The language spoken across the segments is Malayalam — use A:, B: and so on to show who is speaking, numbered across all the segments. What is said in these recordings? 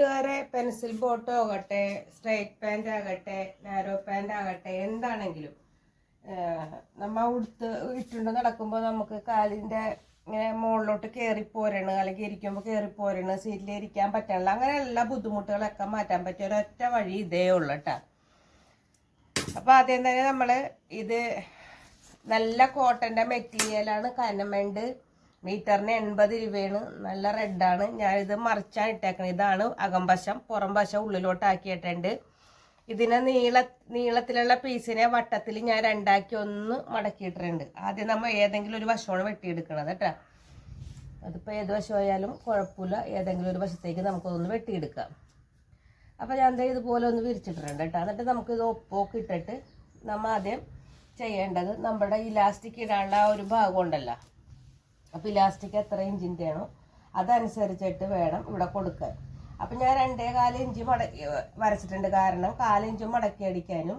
A: കൂട്ടുകാരെ പെൻസിൽ ബോട്ടോ ആകട്ടെ സ്ട്രൈറ്റ് പാന്റ് ആകട്ടെ നാരോ പാന്റ് ആകട്ടെ എന്താണെങ്കിലും നമ്മൾ ഉടുത്ത് ഇട്ടുകൊണ്ട് നടക്കുമ്പോൾ നമുക്ക് കാലിന്റെ ഇങ്ങനെ മുകളിലോട്ട് കയറി പോരണം അല്ലെങ്കിൽ ഇരിക്കുമ്പോൾ കയറി പോരണം സീറ്റിൽ ഇരിക്കാൻ പറ്റണില്ല അങ്ങനെ എല്ലാ ബുദ്ധിമുട്ടുകളൊക്കെ മാറ്റാൻ പറ്റിയ ഒരൊറ്റ വഴി ഇതേ ഉള്ളു കേട്ടോ അപ്പോൾ ആദ്യം തന്നെ നമ്മൾ ഇത് നല്ല കോട്ടന്റെ മെറ്റീരിയലാണ് കനമെണ്ട് മീറ്ററിന് എൺപത് രൂപയാണ്. നല്ല റെഡാണ് ഞാനിത് മറിച്ചാണ് ഇട്ടേക്കണത് ഇതാണ് അകംവശം പുറം വശം ഉള്ളിലോട്ടാക്കിയിട്ടുണ്ട് ഇതിനെ നീള നീളത്തിലുള്ള പീസിനെ വട്ടത്തിൽ ഞാൻ രണ്ടാക്കി ഒന്ന് മടക്കിയിട്ടുണ്ട് ആദ്യം നമ്മൾ ഏതെങ്കിലും ഒരു വശമാണ് വെട്ടിയെടുക്കണത് കേട്ടോ അതിപ്പോൾ ഏത് വശമായാലും കുഴപ്പമില്ല. ഏതെങ്കിലും ഒരു വശത്തേക്ക് നമുക്കൊന്ന് വെട്ടിയെടുക്കാം. അപ്പോൾ ഞാൻ എന്താ ഇതുപോലെ ഒന്ന് വിരിച്ചിട്ടുണ്ട് കേട്ടോ എന്നിട്ട് നമുക്ക് ഇത് ഒപ്പൊക്കെ ഇട്ടിട്ട് നമ്മൾ ആദ്യം ചെയ്യേണ്ടത് നമ്മുടെ ഇലാസ്റ്റിക് ഇടാനുള്ള ആ ഒരു ഭാഗം ഉണ്ടല്ലോ. അപ്പോൾ ഇലാസ്റ്റിക് എത്ര ഇഞ്ചിന്റെ ആണോ അതനുസരിച്ചിട്ട് വേണം ഇവിടെ കൊടുക്കാൻ. അപ്പം ഞാൻ രണ്ടേ കാൽ ഇഞ്ച് മടക്കി വരച്ചിട്ടുണ്ട്. കാരണം കാലിഞ്ചും മടക്കി അടിക്കാനും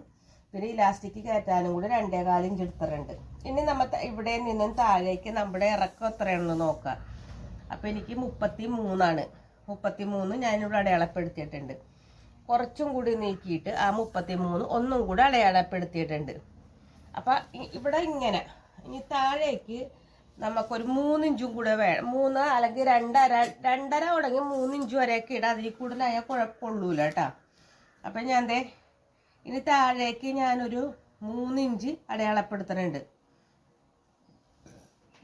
A: പിന്നെ ഇലാസ്റ്റിക് കയറ്റാനും കൂടി രണ്ടേ കാൽ ഇഞ്ച് എടുത്തിട്ടുണ്ട്. ഇനി നമ്മൾ ഇവിടെ നിന്നും താഴേക്ക് നമ്മുടെ ഇറക്കം എത്രയാണെന്ന് നോക്കാം. അപ്പം എനിക്ക് മുപ്പത്തി മൂന്നാണ് മുപ്പത്തി മൂന്ന് ഞാനിവിടെ അടയാളപ്പെടുത്തിയിട്ടുണ്ട്. കുറച്ചും കൂടി നീക്കിയിട്ട് ആ മുപ്പത്തി മൂന്ന് ഒന്നും കൂടി അടയാളപ്പെടുത്തിയിട്ടുണ്ട്. അപ്പം ഇവിടെ ഇങ്ങനെ. ഇനി താഴേക്ക് നമുക്കൊരു മൂന്നിഞ്ചും കൂടെ വേണം മൂന്ന് അല്ലെങ്കിൽ രണ്ടര രണ്ടര തുടങ്ങി മൂന്നിഞ്ച് വരെയൊക്കെ ഇടാം. അതിൽ കൂടുതലായാൽ കുഴപ്പമുള്ളൂല കേട്ടോ. അപ്പം ഞാൻ ദേ ഇനി താഴേക്ക് ഞാനൊരു മൂന്നിഞ്ച് അടയാളപ്പെടുത്തുന്നുണ്ട്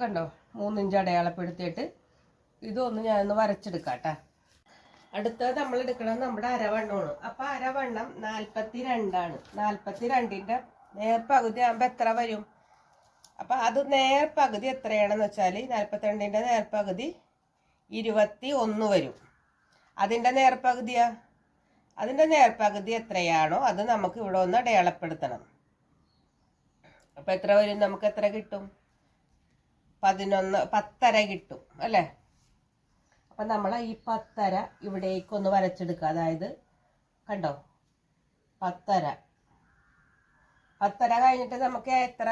A: കണ്ടോ? മൂന്നിഞ്ച് അടയാളപ്പെടുത്തിയിട്ട് ഇതൊന്ന് ഞാനൊന്ന് വരച്ചെടുക്കാം കേട്ടോ. അടുത്തത് നമ്മൾ എടുക്കണം നമ്മുടെ അരവണ്ണമാണ്. അപ്പൊ അരവണ്ണം നാൽപ്പത്തി രണ്ടാണ് നാൽപ്പത്തി രണ്ടിന്റെ നേർപ്പകുതി ആകുമ്പോ എത്ര വരും? അപ്പൊ അത് നേർപകുതി എത്രയാണെന്ന് വെച്ചാൽ നാൽപ്പത്തിരണ്ടിന്റെ നേർപകുതി ഇരുപത്തി ഒന്ന് വരും. അതിന്റെ നേർപകുതിയാ അതിന്റെ നേർപകുതി എത്രയാണോ അത് നമുക്ക് ഇവിടെ ഒന്ന് അടയാളപ്പെടുത്തണം. അപ്പൊ എത്ര വരും? നമുക്ക് എത്ര കിട്ടും? പതിനൊന്ന് പത്തര കിട്ടും അല്ലേ? അപ്പൊ നമ്മൾ ഈ പത്തര ഇവിടേക്കൊന്ന് വരച്ചെടുക്കുക. അതായത് കണ്ടോ? പത്തര. പത്തര കഴിഞ്ഞിട്ട് നമുക്ക് എത്ര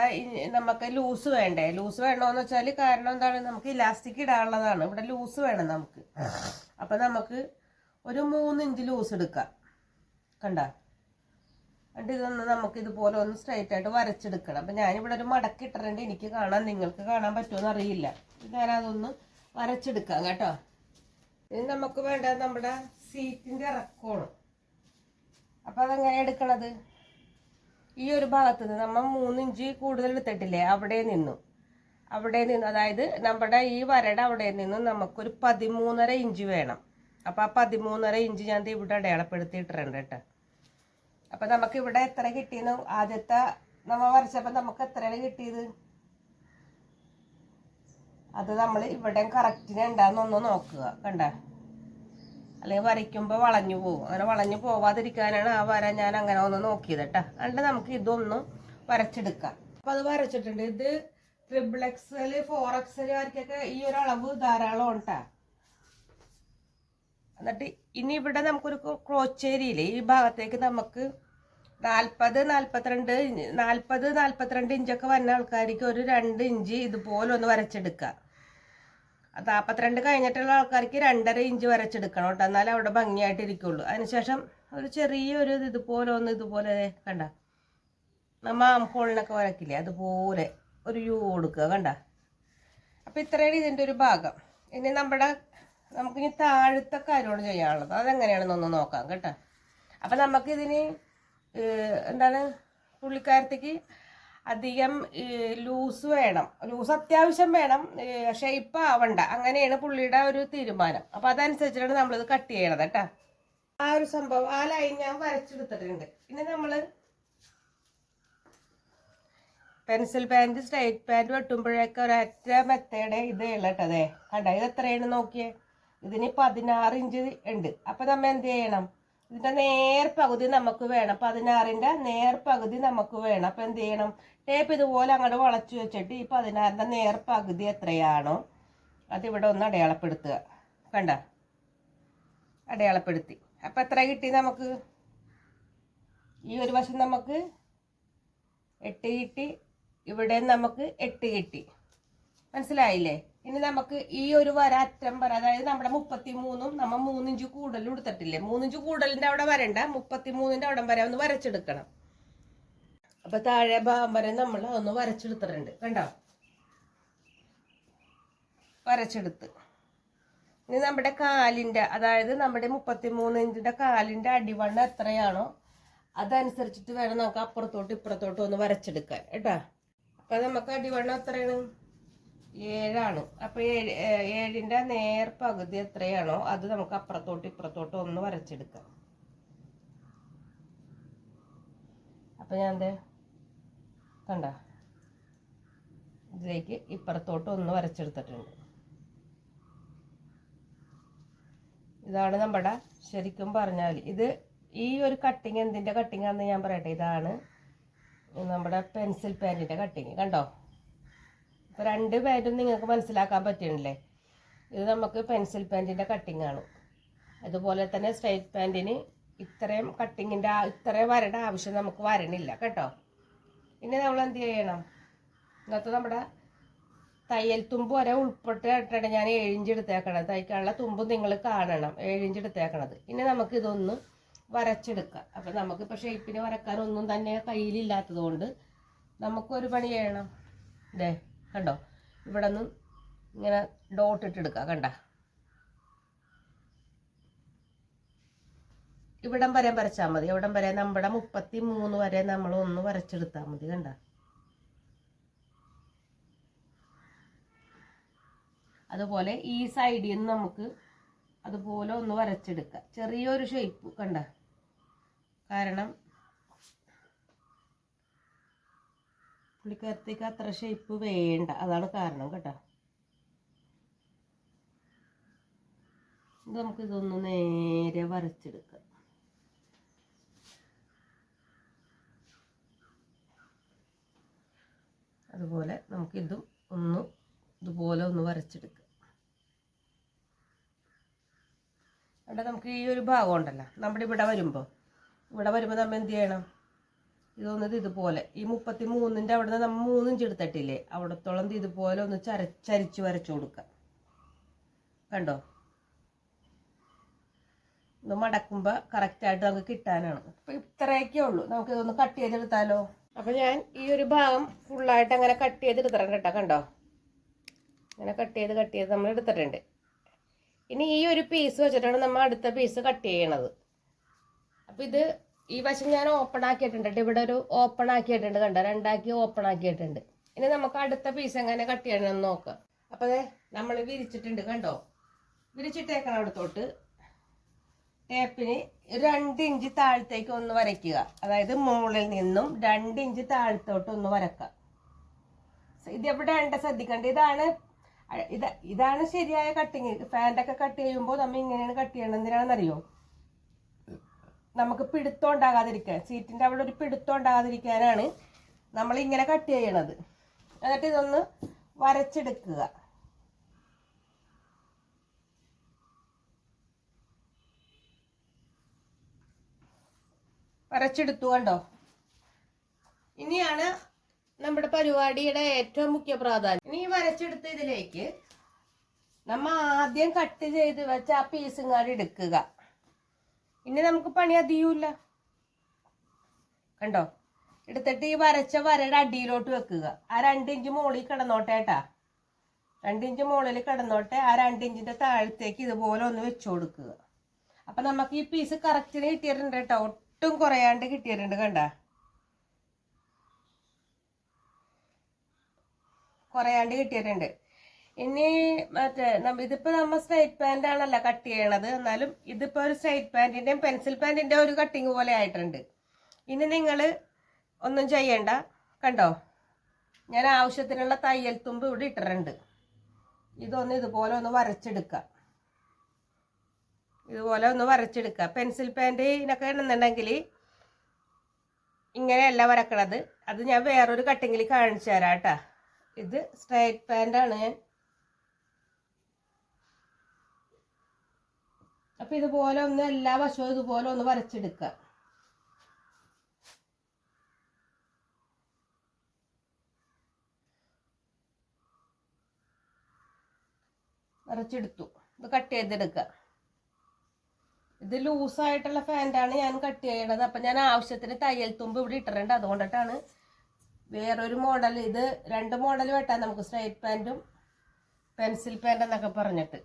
A: നമുക്ക് ലൂസ് വേണ്ടേ? ലൂസ് വേണോന്ന് വെച്ചാൽ കാരണം എന്താണ്? നമുക്ക് ഇലാസ്റ്റിക് ഇടാനുള്ളതാണ്. ഇവിടെ ലൂസ് വേണം നമുക്ക്. അപ്പൊ നമുക്ക് ഒരു മൂന്ന് ഇഞ്ച് ലൂസ് എടുക്കാം. കണ്ട? എന്നിട്ട് ഇതൊന്ന് നമുക്ക് ഇതുപോലെ ഒന്ന് സ്ട്രൈറ്റ് ആയിട്ട് വരച്ചെടുക്കണം. അപ്പം ഞാനിവിടെ ഒരു മടക്ക് ഇട്ടിട്ടുണ്ട്. എനിക്ക് കാണാൻ നിങ്ങൾക്ക് കാണാൻ പറ്റുമെന്ന് അറിയില്ല. ഞാനതൊന്ന് വരച്ചെടുക്കാം കേട്ടോ. ഇനി നമുക്ക് വേണ്ടത് നമ്മുടെ സീറ്റിന്റെ ഇറക്കമാണ്. അപ്പം അതെങ്ങനെ എടുക്കണത്? ഈ ഒരു ഭാഗത്ത് നിന്ന് നമ്മൾ മൂന്നിഞ്ച് കൂടുതൽ എടുത്തിട്ടില്ലേ അവിടെ നിന്നു. അവിടെ നിന്ന് അതായത് നമ്മുടെ ഈ വരയുടെ അവിടെ നിന്നും നമുക്കൊരു പതിമൂന്നര ഇഞ്ച് വേണം. അപ്പം ആ പതിമൂന്നര ഇഞ്ച് ഞാൻ ഇവിടെ അടയാളപ്പെടുത്തിയിട്ടുണ്ട് കേട്ടോ. അപ്പം നമുക്ക് ഇവിടെ എത്ര കിട്ടിയെന്ന് ആദ്യത്തെ നമ്മൾ വരച്ചപ്പോൾ നമുക്ക് എത്രയാണ് കിട്ടിയത്? അത് നമ്മൾ ഇവിടെ കറക്റ്റിന് ഉണ്ടാകുന്നൊന്ന് നോക്കുക കണ്ട? അല്ലെങ്കിൽ വരയ്ക്കുമ്പോൾ വളഞ്ഞു പോകും അങ്ങനെ വളഞ്ഞു പോവാതിരിക്കാനാണ് ആ വര ഞാൻ അങ്ങനെ ഒന്ന് നോക്കിയത് കേട്ടോ. അതുകൊണ്ട് നമുക്ക് ഇതൊന്ന് വരച്ചെടുക്കാം. അപ്പം അത് വരച്ചിട്ടുണ്ട്. ഇത് ട്രിപ്പിൾ എക്സൽ ഫോർ എക്സൽ ആർക്കൊക്കെ ഈ ഒരു അളവ് ധാരാളം ഉണ്ടാ എന്നിട്ട് ഇനി ഇവിടെ നമുക്കൊരു ക്രോച്ചേരിയില്ലേ ഈ ഭാഗത്തേക്ക് നമുക്ക് നാൽപ്പത് നാൽപ്പത്തിരണ്ട് നാൽപ്പത് നാൽപ്പത്തിരണ്ട് ഇഞ്ചൊക്കെ വരുന്ന ആൾക്കാർക്ക് ഒരു രണ്ട് ഇഞ്ച് ഇതുപോലെ ഒന്ന് വരച്ചെടുക്കുക അത് നാൽപ്പത്തിരണ്ട് കഴിഞ്ഞിട്ടുള്ള ആൾക്കാർക്ക് രണ്ടര ഇഞ്ച് വരച്ചെടുക്കണം കേട്ടോ. എന്നാലേ അവിടെ ഭംഗിയായിട്ട് ഇരിക്കുള്ളൂ അതിനുശേഷം ഒരു ചെറിയൊരു ഇത് ഇതുപോലെ ഒന്ന് ഇതുപോലെ കണ്ട. നമ്മ ആംഹോളിനൊക്കെ വരക്കില്ലേ? അതുപോലെ ഒരു യു കൊടുക്കുക കണ്ട. അപ്പം ഇത്രയാണ് ഇതിന്റെ ഒരു ഭാഗം. ഇനി നമ്മുടെ നമുക്കിനി താഴത്തെ കാര്യമാണ് ചെയ്യാനുള്ളത്. അതെങ്ങനെയാണെന്നൊന്ന് നോക്കാം കേട്ടോ. അപ്പം നമുക്കിതിന് എന്താണ് പുള്ളിക്കാരത്തേക്ക് അധികം ലൂസ് വേണം. ലൂസ് അത്യാവശ്യം വേണം ഷേപ്പ് ആവണ്ട. അങ്ങനെയാണ് പുള്ളിയുടെ ഒരു തീരുമാനം. അപ്പം അതനുസരിച്ചിട്ടാണ് നമ്മളിത് കട്ട് ചെയ്യണത് കേട്ടോ. ആ ഒരു സംഭവം ആ ലൈൻ ഞാൻ വരച്ചെടുത്തിട്ടുണ്ട്. പിന്നെ നമ്മൾ പെൻസിൽ പാന്റ് സ്ട്രൈറ്റ് പാന്റ് വെട്ടുമ്പോഴൊക്കെ ഒരൊറ്റ മെത്തേഡ് ഇത് ഉള്ളട്ടതേ കണ്ട? ഇത് എത്രയാണ് നോക്കിയേ? ഇതിന് പതിനാറ് ഇഞ്ച് ഉണ്ട്. അപ്പം നമ്മൾ എന്ത് ചെയ്യണം? ഇതിന്റെ നേർ പകുതി നമുക്ക് വേണം. പതിനാറിന്റെ നേർ പകുതി നമുക്ക് വേണം. അപ്പൊ എന്ത് ചെയ്യണം? ടേപ്പ് ഇതുപോലെ അങ്ങോട്ട് വളച്ചു വെച്ചിട്ട് ഈ പതിനാറിന്റെ നേർ പകുതി എത്രയാണോ അതിവിടെ ഒന്ന് അടയാളപ്പെടുത്തുക. കണ്ട? അടയാളപ്പെടുത്തി. അപ്പൊ എത്ര കിട്ടി നമുക്ക്? ഈ ഒരു വശം നമുക്ക് എട്ട് കിട്ടി. ഇവിടെ നമുക്ക് എട്ട് കിട്ടി. മനസ്സിലായില്ലേ? ഇനി നമുക്ക് ഈ ഒരു വര അറ്റം വര അതായത് നമ്മുടെ മുപ്പത്തി മൂന്നും നമ്മൾ മൂന്നിഞ്ച് കൂടുതൽ എടുത്തിട്ടില്ലേ മൂന്നിഞ്ച് കൂടുതലിന്റെ അവിടെ വരണ്ട മുപ്പത്തി മൂന്നിന്റെ അവിടെ വരെ ഒന്ന് വരച്ചെടുക്കണം. അപ്പൊ താഴെ ഭാഗം വരെ നമ്മൾ ഒന്ന് വരച്ചെടുത്തിട്ടുണ്ട്. കണ്ടോ? വരച്ചെടുത്ത്. ഇനി നമ്മുടെ കാലിന്റെ അതായത് നമ്മുടെ മുപ്പത്തി മൂന്ന് കാലിന്റെ അടിവണ്ണം എത്രയാണോ അതനുസരിച്ചിട്ട് വേണം നമുക്ക് അപ്പുറത്തോട്ട് ഇപ്പുറത്തോട്ടും ഒന്ന് വരച്ചെടുക്കാൻ. കേട്ടോ? അപ്പൊ നമുക്ക് അടിവണ്ണം എത്രയാണ്? ഏഴാണ്. അപ്പൊ ഏഴ് ഏഴിന്റെ നേർ പകുതി എത്രയാണോ അത് നമുക്ക് അപ്പുറത്തോട്ട് ഇപ്പുറത്തോട്ട് ഒന്ന് വരച്ചെടുക്കാം. അപ്പോൾ ഞാൻ ദേ കണ്ട? ഇതിലേക്ക് ഇപ്പുറത്തോട്ട് ഒന്ന് വരച്ചെടുത്തിട്ടുണ്ട്. ഇതാണ് നമ്മുടെ ശരിക്കും പറഞ്ഞാൽ ഇത് ഈ ഒരു കട്ടിങ് എന്തിന്റെ കട്ടിങ് ആണെന്ന് ഞാൻ പറയട്ടെ? ഇതാണ് നമ്മുടെ പെൻസിൽ പാന്റിന്റെ കട്ടിങ് കണ്ടോ? രണ്ട് പാന്റും നിങ്ങൾക്ക് മനസ്സിലാക്കാൻ പറ്റുന്നില്ലേ ഇത് നമുക്ക് പെൻസിൽ പാന്റിന്റെ കട്ടിങ് ആണ്. അതുപോലെ തന്നെ സ്ട്രൈറ്റ് പാന്റിന് ഇത്രയും കട്ടിങ്ങിന്റെ ഇത്രയും വരേണ്ട ആവശ്യം നമുക്ക് വരണില്ല കേട്ടോ. ഇനി നമ്മൾ എന്ത് ചെയ്യണം? ഇന്നത്തെ നമ്മുടെ തയ്യൽ തുമ്പ് വരെ ഉൾപ്പെട്ടിട്ടാണ് ഞാൻ ഏഴിഞ്ച് എടുത്തേക്കണത്. തയ്ക്കാനുള്ള തുമ്പ് നിങ്ങൾ കാണണം. ഏഴിഞ്ച് എടുത്തേക്കണത്. ഇനി നമുക്ക് ഇതൊന്ന് വരച്ചെടുക്കാം. അപ്പം നമുക്കിപ്പോൾ ഷേപ്പിന് വരക്കാനൊന്നും തന്നെ കയ്യിലില്ലാത്തത് കൊണ്ട് നമുക്കൊരു പണി ചെയ്യണം. ദേ. കണ്ടോ? ഇവിടെ നിന്ന് ഇങ്ങനെ ഡോട്ട് ഇട്ടെടുക്കാം കണ്ട? ഇവിടം വരെ വരച്ചാൽ മതി. ഇവിടം വരെ നമ്മുടെ മുപ്പത്തി മൂന്ന് വരെ നമ്മൾ ഒന്ന് വരച്ചെടുത്താൽ മതി കണ്ട? അതുപോലെ ഈ സൈഡിൽ നിന്ന് നമുക്ക് അതുപോലെ ഒന്ന് വരച്ചെടുക്കാം. ചെറിയൊരു ഷേപ്പ് കണ്ട? കാരണം പുള്ളിക്കാരത്തേക്ക് അത്ര ഷേപ്പ് വേണ്ട. അതാണ് കാരണം കേട്ടോ. നമുക്കിതൊന്ന് നേരെ വരച്ചെടുക്കാം. അതുപോലെ നമുക്കിതും ഒന്ന് ഇതുപോലെ ഒന്ന് വരച്ചെടുക്കാം. അവിടെ നമുക്ക് ഈ ഒരു ഭാഗം ഉണ്ടല്ലോ. നമ്മുടെ ഇവിടെ വരുമ്പോൾ ഇവിടെ വരുമ്പോൾ നമ്മൾ എന്ത് ചെയ്യണം? ഇതൊന്നത് ഇതുപോലെ. ഈ മുപ്പത്തി മൂന്നിന്റെ അവിടെ നിന്ന് നമ്മൾ മൂന്നിഞ്ച് എടുത്തിട്ടില്ലേ? അവിടത്തോളം ഇതുപോലെ ഒന്ന് ചരച്ചരിച്ച് ചരിച്ച് വരച്ചു കൊടുക്കാം. കണ്ടോ? ഇത് മടക്കുമ്പോൾ കറക്റ്റായിട്ട് നമുക്ക് കിട്ടാനാണ്. അപ്പം ഇത്രയൊക്കെ ഉള്ളൂ. നമുക്ക് ഇതൊന്ന് കട്ട് ചെയ്തെടുത്താലോ? അപ്പം ഞാൻ ഈ ഒരു ഭാഗം ഫുള്ളായിട്ട് അങ്ങനെ കട്ട് ചെയ്തെടുത്തിട്ടുണ്ട് കേട്ടോ. കണ്ടോ? അങ്ങനെ കട്ട് ചെയ്ത് കട്ട് ചെയ്ത് നമ്മൾ എടുത്തിട്ടുണ്ട്. ഇനി ഈ ഒരു പീസ് വെച്ചിട്ടാണ് നമ്മൾ അടുത്ത പീസ് കട്ട് ചെയ്യണത്. അപ്പം ഇത് ഈ വശം ഞാൻ ഓപ്പൺ ആക്കിയിട്ടുണ്ട് ട്ടോ. ഇവിടെ ഒരു ഓപ്പൺ ആക്കിയിട്ടുണ്ട് കണ്ടോ? രണ്ടാക്കി ഓപ്പൺ ആക്കിയിട്ടുണ്ട്. ഇനി നമുക്ക് അടുത്ത പീസ് എങ്ങനെ കട്ട് ചെയ്യണമെന്ന് നോക്കാം. അപ്പോൾ നമ്മൾ വിരിച്ചിട്ടുണ്ട് കണ്ടോ? വിരിച്ചിട്ടേക്കണം അടുത്തോട്ട് ടേപ്പിന് രണ്ട് ഇഞ്ച് താഴത്തേക്ക് ഒന്ന് വരയ്ക്കുക. അതായത് മുകളിൽ നിന്നും രണ്ട് ഇഞ്ച് താഴത്തോട്ട് ഒന്ന് വരക്കുക ഇത് എവിടെ ഉണ്ട് ശ്രദ്ധിക്കേണ്ടത് ഇതാണ് ഇത് ഇതാണ് ശരിയായ കട്ടിങ് ഫാന്റൊക്കെ കട്ട് ചെയ്യുമ്പോൾ നമ്മൾ ഇങ്ങനെയാണ് കട്ട് ചെയ്യണം എന്തിനാണെന്നറിയോ? നമുക്ക് പിടുത്തം ഉണ്ടാകാതിരിക്കാൻ സീറ്റിന്റെ അവിടെ ഒരു പിടുത്തം ഉണ്ടാകാതിരിക്കാനാണ് നമ്മൾ ഇങ്ങനെ കട്ട് ചെയ്യണത്. എന്നിട്ട് ഇതൊന്ന് വരച്ചെടുക്കുക. വരച്ചെടുത്തു കണ്ടോ? ഇനിയാണ് നമ്മുടെ പരിപാടിയുടെ ഏറ്റവും മുഖ്യ പ്രാധാന്യം. ഇനി വരച്ചെടുത്ത ഇതിലേക്ക് നമ്മ ആദ്യം കട്ട് ചെയ്ത് വെച്ച ആ പീസും കാട് എടുക്കുക. ഇനി നമുക്ക് പണി അധികമില്ല കണ്ടോ? എടുത്തിട്ട് ഈ വരച്ച വരയുടെ അടിയിലോട്ട് വെക്കുക. ആ രണ്ടിഞ്ച് മുകളിൽ കിടന്നോട്ടെ ഏട്ടാ രണ്ടിഞ്ച് മുകളിൽ കിടന്നോട്ടെ ആ രണ്ടിഞ്ചിന്റെ താഴത്തേക്ക് ഇതുപോലെ ഒന്ന് വെച്ചു കൊടുക്കുക. അപ്പൊ നമുക്ക് ഈ പീസ് കറക്റ്റിന് കിട്ടിയിട്ടുണ്ട് കേട്ടോ. ഒട്ടും കുറയാണ്ട് കിട്ടിയിട്ടുണ്ട് കണ്ട. കുറയാണ്ട് കിട്ടിയിട്ടുണ്ട്. ഇനി മറ്റേ ഇതിപ്പോ നമ്മ സ്ട്രൈറ്റ് പാന്റ് ആണല്ലോ കട്ട് ചെയ്യണത്. എന്നാലും ഇതിപ്പോ ഒരു സ്ട്രൈറ്റ് പാന്റിന്റെയും പെൻസിൽ പാന്റിന്റെ ഒരു കട്ടിങ് പോലെ ആയിട്ടുണ്ട്. ഇനി നിങ്ങൾ ഒന്നും ചെയ്യണ്ട. കണ്ടോ? ഞാൻ ആവശ്യത്തിനുള്ള തയ്യൽ തുമ്പ് ഇവിടെ ഇട്ടിട്ടുണ്ട്. ഇതൊന്ന് ഇതുപോലെ ഒന്ന് വരച്ചെടുക്കുക ഇതുപോലെ ഒന്ന് വരച്ചെടുക്കുക പെൻസിൽ പാന്റിനൊക്കെ ഇടുന്നുണ്ടെങ്കിൽ ഇങ്ങനെയല്ല വരക്കണത്. അത് ഞാൻ വേറൊരു കട്ടിങ്ങിൽ കാണിച്ചു തരാം കേട്ടാ. ഇത് സ്ട്രൈറ്റ് പാന്റാണ് ഞാൻ അപ്പൊ ഇതുപോലെ ഒന്ന് എല്ലാ വശവും ഇതുപോലെ ഒന്ന് വരച്ചെടുക്കുക. വരച്ചെടുത്തു. ഇത് കട്ട് ചെയ്തെടുക്കുക. ഇത് ലൂസായിട്ടുള്ള ഫാന്റാണ് ഞാൻ കട്ട് ചെയ്യണത്. അപ്പം ഞാൻ ആവശ്യത്തിന് തയ്യൽ തുമ്പ് ഇവിടെ ഇട്ടിട്ടുണ്ട്. അതുകൊണ്ടിട്ടാണ് വേറൊരു മോഡൽ ഇത് രണ്ട് മോഡൽ വെട്ടാൻ നമുക്ക് സ്ട്രൈറ്റ് പാന്റും പെൻസിൽ പാന്റ് എന്നൊക്കെ പറഞ്ഞിട്ട്.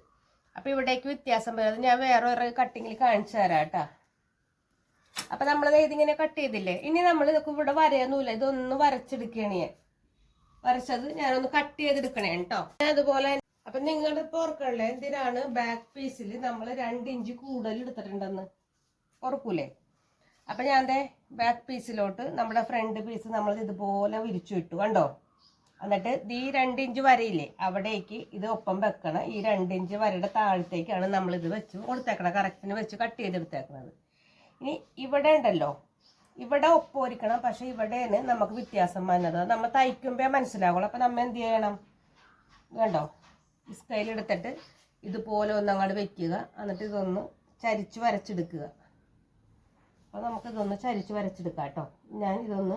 A: അപ്പോൾ ഇവിടേക്ക് വ്യത്യാസം വരും. അത് ഞാൻ വേറെ ഒരു കട്ടിങ്ങിൽ കാണിച്ചു തരാം കേട്ടോ അപ്പം നമ്മൾ ഇതിങ്ങനെ കട്ട് ചെയ്തില്ലേ? ഇനി നമ്മൾ ഇതൊക്കെ ഇവിടെ വരയൊന്നുമില്ല. ഇതൊന്ന് വരച്ചെടുക്കണേ ഞാൻ. വരച്ചത് ഞാനൊന്ന് കട്ട് ചെയ്തെടുക്കണേ കേട്ടോ അതുപോലെ അപ്പൊ നിങ്ങളുടെ ഇപ്പൊ ഓർക്കണല്ലേ? എന്തിനാണ് ബാക്ക് പീസിൽ നമ്മൾ രണ്ട് ഇഞ്ച് കൂടുതൽ എടുത്തിട്ടുണ്ടെന്ന്? ഓർക്കൂലേ? അപ്പൊ ഞാൻ ബാക്ക് പീസിലോട്ട് നമ്മുടെ ഫ്രണ്ട് പീസ് നമ്മൾ ഇതുപോലെ വിരിച്ചു ഇട്ടു. കണ്ടോ? എന്നിട്ട് ഈ രണ്ട് ഇഞ്ച് വരയില്ലേ അവിടേക്ക് ഇത് ഒപ്പം വെക്കണം. ഈ രണ്ട് ഇഞ്ച് വരയുടെ താഴത്തേക്കാണ് നമ്മൾ ഇത് വെച്ച് കൊടുത്തേക്കണം കറക്റ്റിന് വെച്ച് കട്ട് ചെയ്തെടുത്തേക്കണത്. ഇനി ഇവിടെ ഉണ്ടല്ലോ ഇവിടെ ഒപ്പൊരിക്കണം പക്ഷെ ഇവിടെയാണ് നമുക്ക് വ്യത്യാസം വന്നത്. നമ്മൾ തയ്ക്കുമ്പോ മനസ്സിലാവുള്ളൂ. അപ്പൊ നമ്മൾ എന്ത് ചെയ്യണം? കണ്ടോ? സ്കെയിൽ എടുത്തിട്ട് ഇതുപോലെ ഒന്ന് അങ്ങോട്ട് വെക്കുക. എന്നിട്ട് ഇതൊന്ന് ചരിച്ച് വരച്ചെടുക്കുക. അപ്പോൾ നമുക്ക് ഇതൊന്ന് ചരിച്ച് വരച്ചെടുക്കാം കേട്ടോ. ഞാൻ ഇതൊന്ന്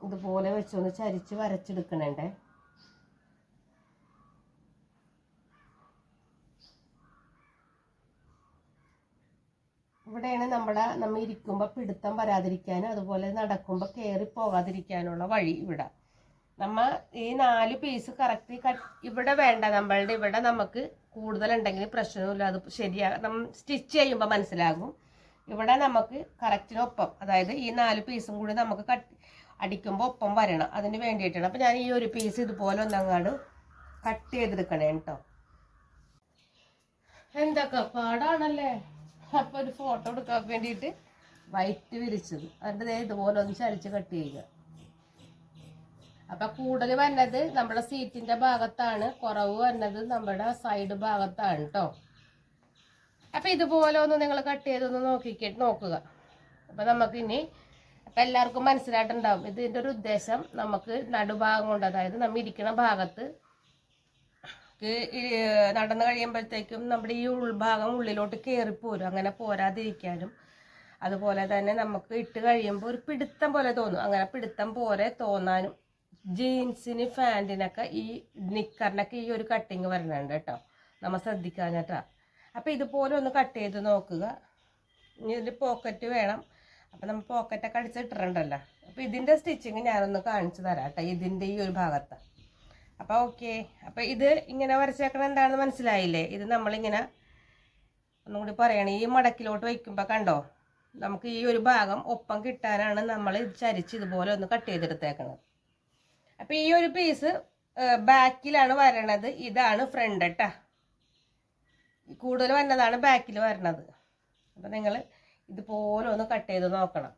A: ഇതുപോലെ വെച്ചൊന്ന് ചരിച്ച് വരച്ചെടുക്കണേ ഇവിടെയാണ് നമ്മളെ നമ്മൾ ഇരിക്കുമ്പോൾ പിടുത്തം വരാതിരിക്കാനും അതുപോലെ നടക്കുമ്പോൾ കയറി പോകാതിരിക്കാനുള്ള വഴി ഇവിടെ. നമ്മൾ ഈ നാല് പീസ് കറക്റ്റ് ഇവിടെ വേണ്ട നമ്മളുടെ ഇവിടെ നമുക്ക് കൂടുതലുണ്ടെങ്കിൽ പ്രശ്നമില്ല അത് ശരിയാകും നമ്മൾ സ്റ്റിച്ച് ചെയ്യുമ്പോൾ മനസ്സിലാകും. ഇവിടെ നമുക്ക് കറക്റ്റിനൊപ്പം അതായത് ഈ നാല് പീസും കൂടി നമുക്ക് കട്ട് അടിക്കുമ്പോൾ ഒപ്പം വരണം. അതിന് വേണ്ടിയിട്ടാണ്. അപ്പം ഞാൻ ഈ ഒരു പീസ് ഇതുപോലെ ഒന്നങ്ങാട് കട്ട് ചെയ്തെടുക്കണേ കേട്ടോ എന്തൊക്കെ? പാടാണല്ലേ? അപ്പൊ ഒരു ഫോട്ടോ എടുക്കാൻ വേണ്ടിയിട്ട് വൈറ്റ് വിരിച്ചത്. അതിന്റെ ഇതുപോലെ ഒന്ന് ചരിച്ച് കട്ട് ചെയ്യുക. അപ്പൊ കൂടുതൽ വന്നത് നമ്മുടെ സീറ്റിന്റെ ഭാഗത്താണ്. കുറവ് വന്നത് നമ്മുടെ സൈഡ് ഭാഗത്താണ് കേട്ടോ അപ്പൊ ഇതുപോലെ ഒന്ന് നിങ്ങൾ കട്ട് ചെയ്തൊന്ന് നോക്കിക്കേ നോക്കുക. അപ്പൊ നമുക്ക് ഇനി അപ്പൊ എല്ലാവർക്കും മനസ്സിലായിട്ടുണ്ടാവും. ഇതിന്റെ ഒരു ഉദ്ദേശം നമുക്ക് നടുഭാഗം കൊണ്ട് അതായത് നമ്മ ഇരിക്കുന്ന ഭാഗത്ത് നടന്നു കഴിയുമ്പോഴത്തേക്കും നമ്മുടെ ഈ ഉൾഭാഗം ഉള്ളിലോട്ട് കയറിപ്പോരും അങ്ങനെ പോരാതിരിക്കാനും. അതുപോലെ തന്നെ നമുക്ക് ഇട്ട് കഴിയുമ്പോൾ ഒരു പിടുത്തം പോലെ തോന്നും. അങ്ങനെ പിടുത്തം പോലെ തോന്നാനും. ജീൻസിന് ഫാന്റിനൊക്കെ ഈ നിക്കറിനൊക്കെ ഈ ഒരു കട്ടിങ് വരണുണ്ട് കേട്ടോ. നമ്മൾ ശ്രദ്ധിക്കാഞ്ഞിട്ടാ. അപ്പം ഇതുപോലെ ഒന്ന് കട്ട് ചെയ്ത് നോക്കുക. ഇനി ഇതിൽ പോക്കറ്റ് വേണം. അപ്പം നമ്മൾ പോക്കറ്റൊക്കെ അടിച്ചിട്ടിട്ടുണ്ടല്ലോ അപ്പം ഇതിന്റെ സ്റ്റിച്ചിങ് ഞാനൊന്ന് കാണിച്ചു തരാം കേട്ടോ ഇതിന്റെ ഈ ഒരു ഭാഗത്ത്. അപ്പോൾ ഓക്കെ അപ്പോൾ ഇത് ഇങ്ങനെ വരച്ചേക്കണം എന്താണെന്ന് മനസ്സിലായില്ലേ? ഇത് നമ്മളിങ്ങനെ ഒന്നും കൂടി പറയണേ ഈ മടക്കിലോട്ട് വയ്ക്കുമ്പോൾ കണ്ടോ? നമുക്ക് ഈ ഒരു ഭാഗം ഒപ്പം കിട്ടാനാണ് നമ്മൾ ചരിച്ച് ഇതുപോലെ ഒന്ന് കട്ട് ചെയ്തെടുത്തേക്കണത്. അപ്പോൾ ഈ ഒരു പീസ് ബാക്കിലാണ് വരണത്. ഇതാണ് ഫ്രണ്ട് കേട്ടാ കൂടുതൽ വന്നതാണ് ബാക്കിൽ വരണത്. അപ്പം നിങ്ങൾ ഇതുപോലെ ഒന്ന് കട്ട് ചെയ്ത് നോക്കണം.